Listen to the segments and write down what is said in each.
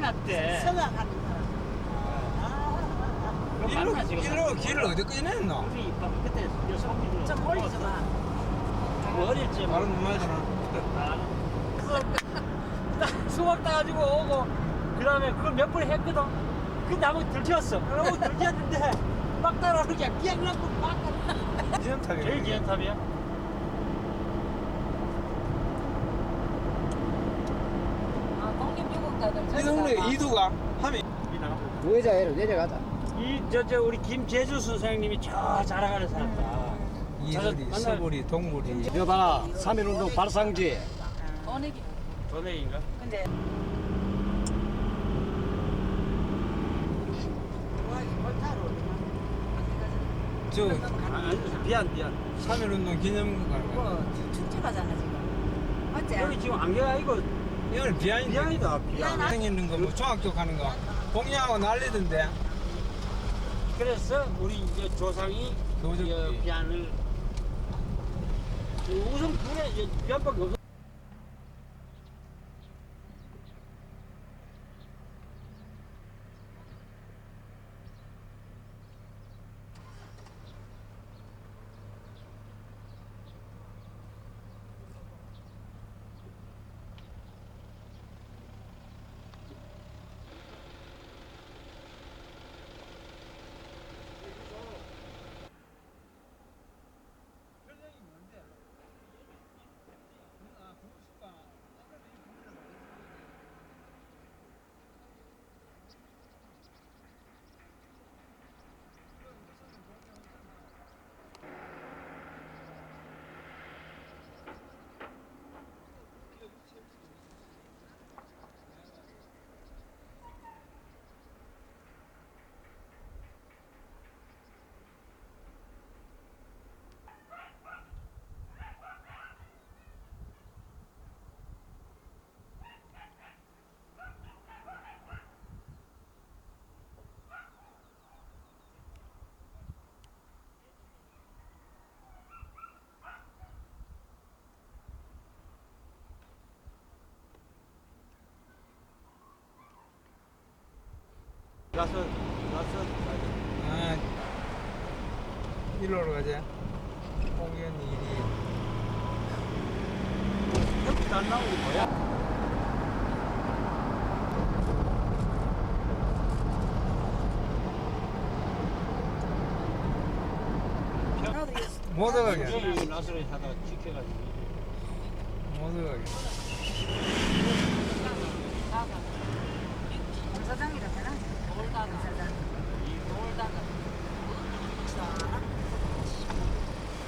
났대. 성악하는 사람. 일로 일로 길을 어디까지 냈노? 우리 입학 그때 여성분들 좀 멀리 좀 와. 어릴 때 바로 못 맞잖아. 수박 따가지고 오고 그 다음에 그걸 몇 번 했거든 그 나무 들켰어 그러고 들켰는데 막 따라오는 게 그냥 나고 막 따라 지연탑이. 제일 기한 탑이야 아, 공립유공자들. 이 동네 이두가 하면 의자에로 내려가자. 이 저 저 우리 김재주 선생님이 저 자랑하는 사람이다 이들이 만날- 서구리 동물이. 이거 봐라. 3.1운동 발상지. 어느 길? 전액인가? 근데. 저 아, 비안 비안 3.1운동 기념관. 뭐, 축제 가잖아, 지금. 맞지? 여기 지금 안개가 이거 이거는 비아인데. 비안이다 비안 생기는 거 뭐 중학교 가는 거 공양하고 난리던데. 그래서 우리 이제 조상이 노적기. 이 비안을 우선 불에 비안밖에 없어 가서 가서 아, 일로로 가자. 공연 일이. 햇빛 안 나오는 게 뭐야? 못 오가게. 여기 나서를 하다가 지켜가지고 못 오가게. 사장이라 되나?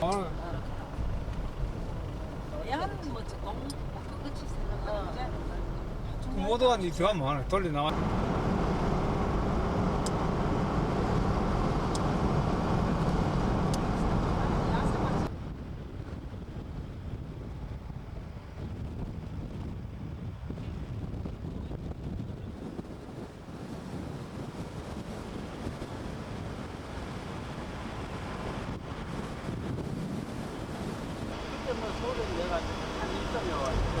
오늘 야는 뭐, 동, 뭐, 그치 생각하지? 못 오가니 더 많아. 돌리 나와. 그때 뭐 서울에 내가 한 일점이 와가지고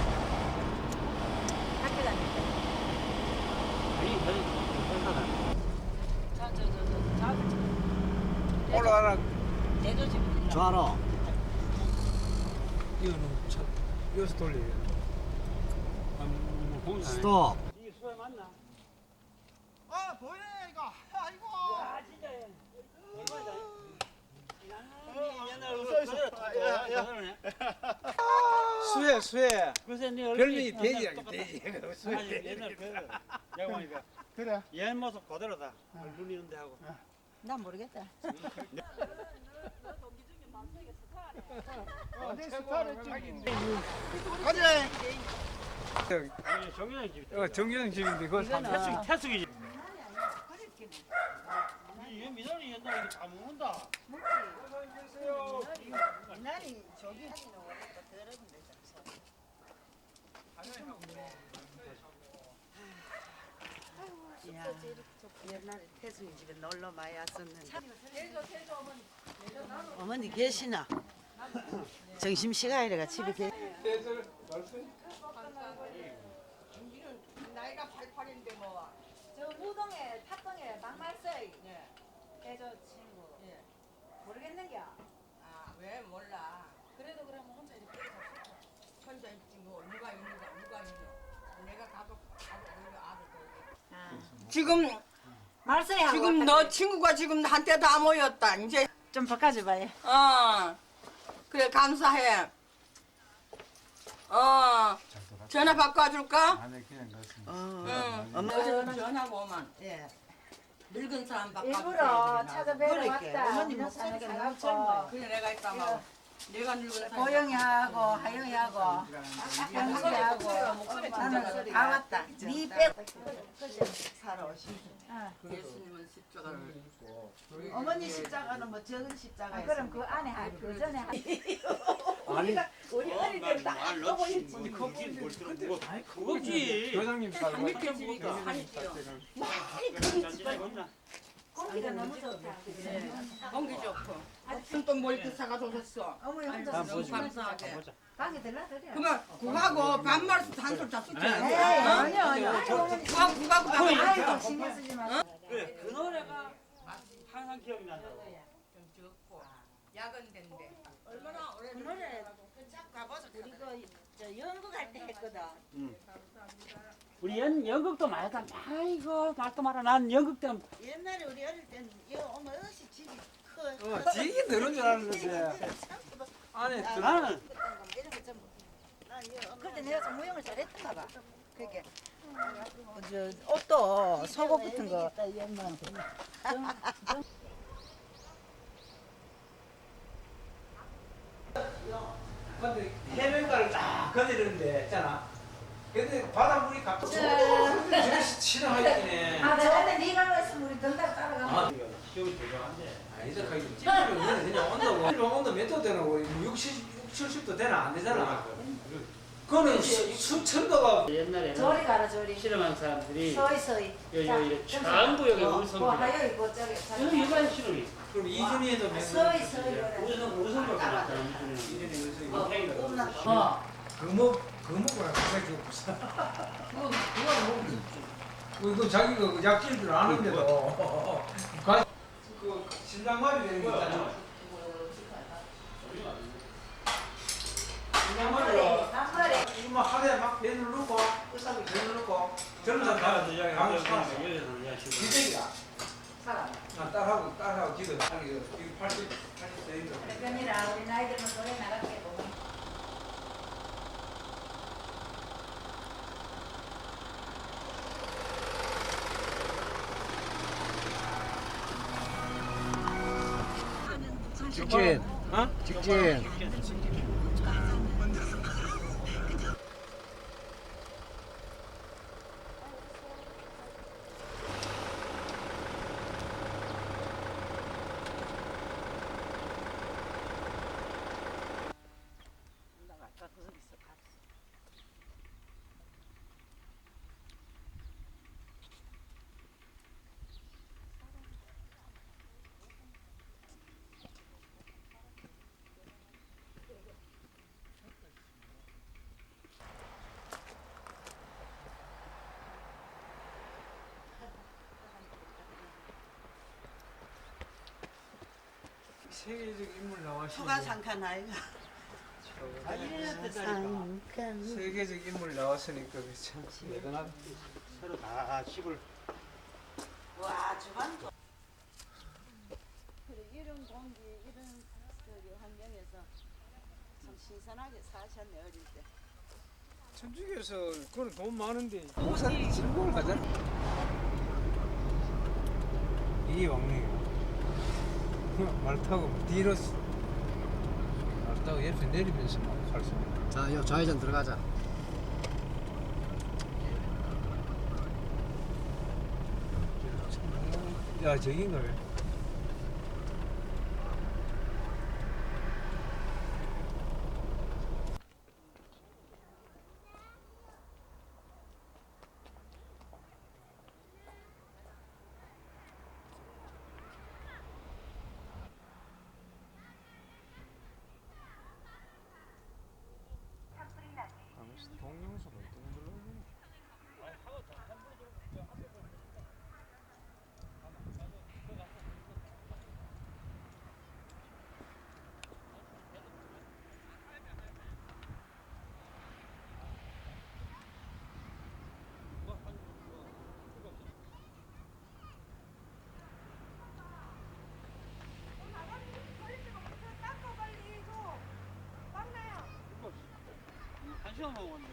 학교 다닐 때. 아니 저희 회사 다녔어 저, 저, 저, 저, 저. 올라가라. 알아. 이거는 차, 여기서 돌려. 뭐 공사 스톱. 이게 수에 맞나? 아, 보이네, 이거. 아이고. 아 진짜 얼마다 옛날. 그새 네 별명이 돼지야. 돼지. 아니 옛날 내가 보니까 그래. 옛 모습 그대로다 얼굴 이런데 하고 난 모르겠다. 어디 스타를 찍인데. 아니 정현이 집 어, 정경 집인데, 그거 사 태숙 태숙이 집 이 미선이 옛날에 이거 다 먹는다 옛날에 저기. 야, 옛날에 태순이 집에 놀러 많이 왔었는데. 어머니 계시나? 점심시간이라 집에 계? 나이가 88인데 뭐. 저 우동에 팥동에 막말서이 예. 해줘 친구 예. 모르겠는겨 아, 왜 몰라. 그래도 그러면 혼자 이렇게 혼자 있지 뭐 누가 있는가 누가 있노. 내가 아들 지금 하고 지금 너 친구가 지금 한테 다 모였다. 이제 좀 바꿔줘봐요 어 그래 감사해. 어 전화 바꿔줄까? 안에 그냥 갔습니다. 응. 어제 전화가 오면 예. 늙은 사람 바꿔줄게. 일부러 찾아뵈러 그러게. 왔다 어머님 목소리 잘 사갖고 그래 내가 있다 막 내가 늙은 사람. 고영이하고 하영이하고 현수이하고 나는 다 왔다 니 살아 오신. 예수님은 십자가를 어머니 십자가는 뭐 적은 십자가. 아, 그럼 그 안에 하- 그 전에 하- 우리 어릴 때다 보고 있지. 그거지 교장님 살고 밑에 보니까 살이 찌요. 공기가 너무 좋다. 공기 좋고. 또뭐 이렇게 사가서 오셨어. 어머니 혼자 너무 감사하게. 방에 들라드려 그만 국하고 반말씀 한술 잡수지? 아니요 아니요. 국하고 국하고 반말. 아이고 신경 쓰지 마 그래 그 노래가 항상 기억이 난다 좀 적고. 야근된데. 얼마나 오래 그 노래 우리 그저 연구 갈때 했거든. 우리 연, 연극도 많이 했다 아이고 말도 마라. 난 연극 때는 옛날에 우리 어릴 때는 여 어머 어시 집이 커. 어, 지기 늘은 줄 알았는데 안에 들 나는 이거 엄마 그때 내가 좀 무용을 잘했던가 봐. 그게. 저 옷도 속옷 같은 거. 근데 해변가를 딱 거리는데 있잖아. 근데 바닷물이 갑자기 저렇게 치러하기네. 아 저한테 네가 했으면 우리 덩달 따라가면 아, 기억이 대단한데. 아니다, 가기 찌르면 그냥 그냥 온다고. 일반 온도 몇도 되나? 60, 60, 70도 되나? 안 되잖아. 그거는 수- 수천도가 옛날에는 저리 가라 저리 실험한 사람들이 서이 서이 여- 자, 여- 여- 좀 전부 여기 뭐, 우선 뭐 그래. 하여이 뭐 저기 이거 일반 실험이 그럼 이준희에도 몇 서이 서이 우선 우선 벽 나왔다 이준희 무슨 어금 옥 금옥이랑 비싸게 없어. 그거 이거 자기가 그 약질 줄 아는데도 가- 그 신장말이 되는 거 있잖아. 신장말이로 막 하루에 막 배를 넣고 끝사기 배를 넣고 저런 사람 다. 기적이다. 사람 나 딸하고 딸하고 지금 자기 지금 80 80세인데. 그러니까 우리 나이 들면 노래 나갈게 뭐 직진. 어? 직진. 세계적 인물 나와시는 초가상칸 아이가. 세계적 인물 나왔으니까 그참 대단하다. 서로 다 씹을 와 주방도. 그래 이런 공기 이런 저기 환경에서 참 신선하게 사셨네 어릴 때. 천주교에서 그건 돈 많은데 목사님 즐거울 가잖아. 이 왕래가 말 타고 뒤로 스- 말 타고 옆에 내리면서 막갈수 있는. 자, 요 좌회전 들어가자. 야 저긴가 왜? 동영상 어떤 걸로 씹어 먹었네.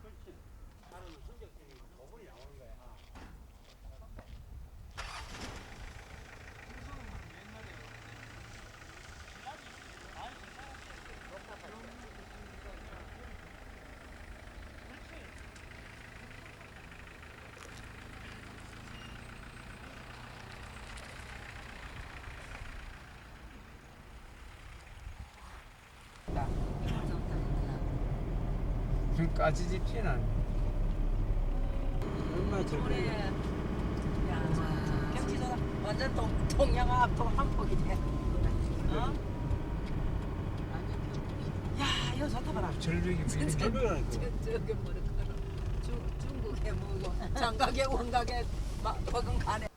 그렇지. 다른 성적들이 고분이 나오는 거야. 까지지 피난. 얼마 저래. 경치도 완전 동, 동양화 동 한복이네. 어? 야, 이거 좋다 봐라. 절벽이 보이네. 저, 저게 뭐라 중 중국에 뭐고 장가게 원가게 막 버금 가네.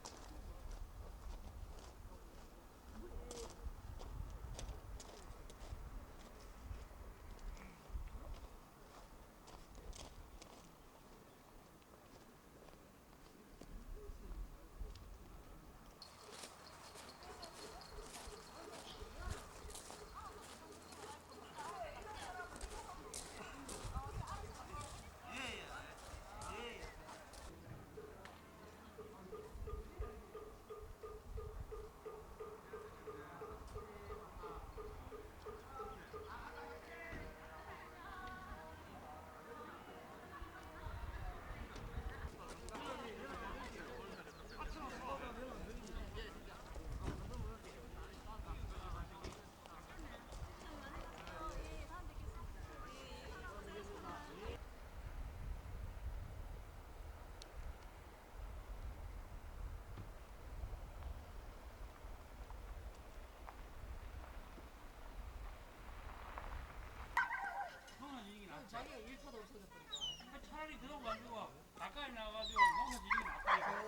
자기가 일터도 없어졌거든. 차라리 그런 거 가지고 가까이 나가가지고 농사 지르기 낫다.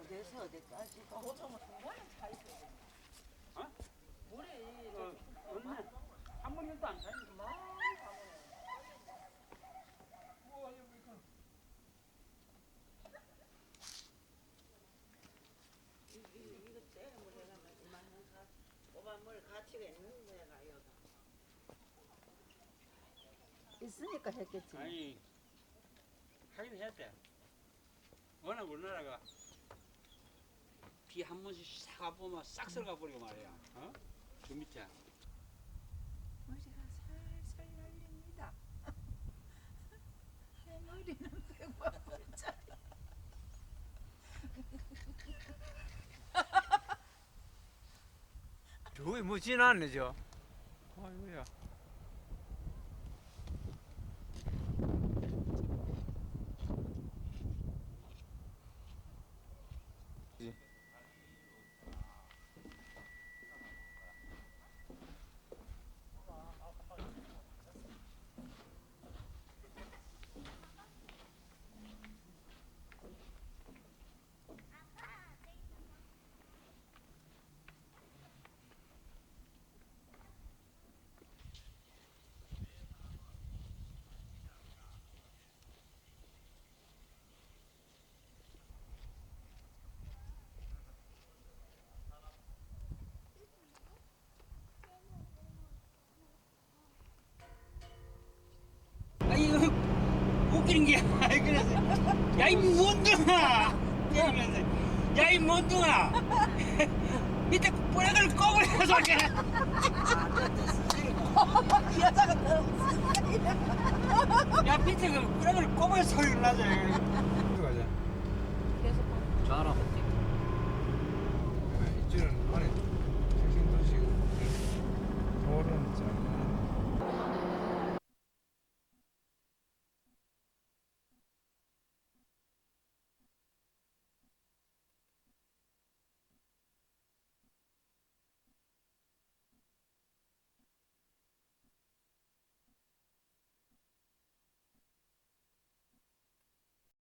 어디서 어디까지 어, 얼마? 한 번도 안 사니까. 이거 제일 뭐 내가 이만한 가 오반물 가치가 있는 데가 여가 있으니까 했겠지 아니, 하긴 해야 돼. 워낙 우리나라가 비 한 번씩 싹 와보면 싹 쓸어가 버리고 말이야. 어? 그 밑에. 머리가 살살 날립니다. 머리는 백만짜리. 저기 뭐 지나네 저. 아이고야. 웃기는 게 그래서 야이 몬둥아 이러면서 야이 몬둥아 밑에 뿌락을 꺼버려서 그래 여자가 너무 야 밑에 그 뿌락을 꺼버려 소리를 나죠 가자. 자라.